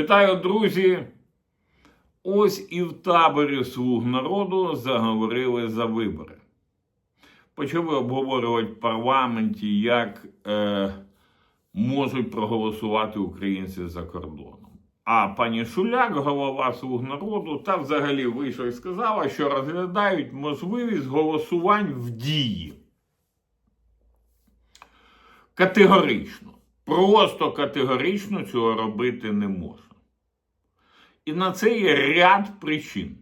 Вітаю, друзі! Ось і в таборі слуг народу заговорили за вибори. Почали обговорювати в парламенті, як е, можуть проголосувати українці за кордоном. А пані Шуляк, голова слуг народу, та взагалі вийшла і сказала, що розглядають можливість голосувань в дії. Категорично. Просто категорично цього робити не можна. І на це є ряд причин.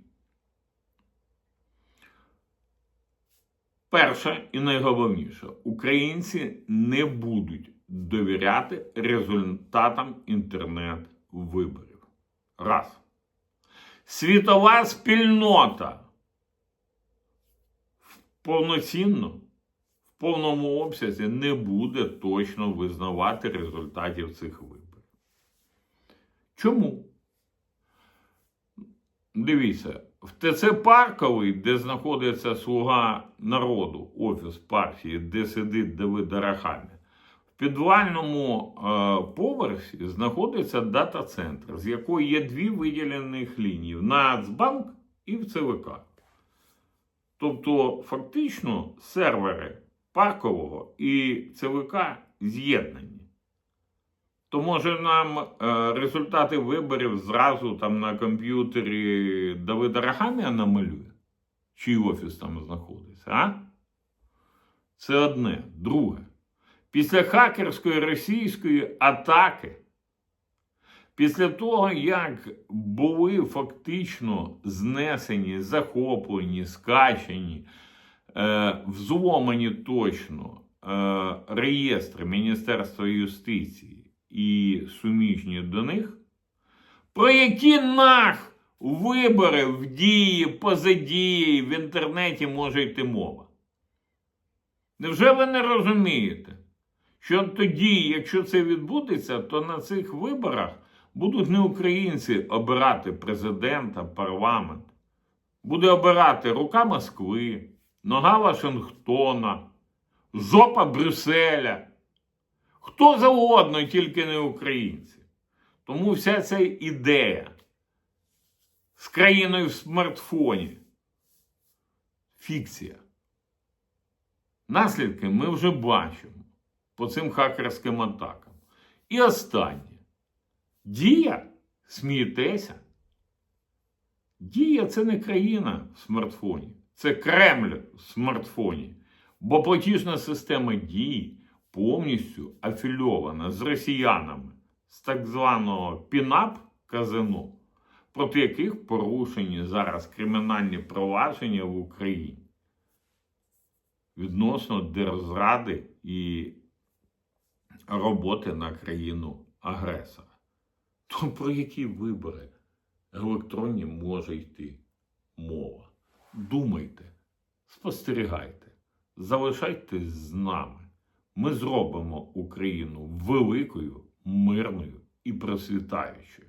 Перше і найголовніше, українці не будуть довіряти результатам інтернет-виборів. Раз. Світова спільнота повноцінно в повному обсязі не буде точно визнавати результатів цих виборів. Чому? Дивіться, в ТЦ Парковий, де знаходиться Слуга народу, офіс партії, де сидить Давид Арахамія, в підвальному е, поверсі знаходиться дата-центр, з якої є дві виділених лінії: в Нацбанк і в ЦВК. Тобто, фактично, сервери паркового і ЦВК з'єднані. То може нам е, результати виборів зразу там на комп'ютері Давида Рахамія намалює? Чий офіс там знаходиться, а? Це одне. Друге. Після хакерської російської атаки, після того, як були фактично знесені, захоплені, скачені, е, взломані точно е, реєстри Міністерства юстиції і суміжні до них, про які нах вибори в дії, поза дією в інтернеті може йти мова? Невже ви не розумієте, що тоді, якщо це відбудеться, то на цих виборах будуть не українці обирати президента, парламент, буде обирати рука Москви, нога Вашингтона, жопа Брюсселя. Хто завгодно, тільки не українці. Тому вся ця ідея з країною в смартфоні. Фікція. Наслідки ми вже бачимо по цим хакерським атакам. І останнє. Дія, смієтеся. Дія це не країна в смартфоні, це Кремль в смартфоні. Бо платіжна система дії повністю афільована з росіянами з так званого ПІНАП казино, проти яких порушені зараз кримінальні провадження в Україні відносно держзради і роботи на країну агресора. То про які вибори електронні може йти мова? Думайте, спостерігайте, залишайтесь з нами. Ми зробимо Україну великою, мирною і процвітаючою.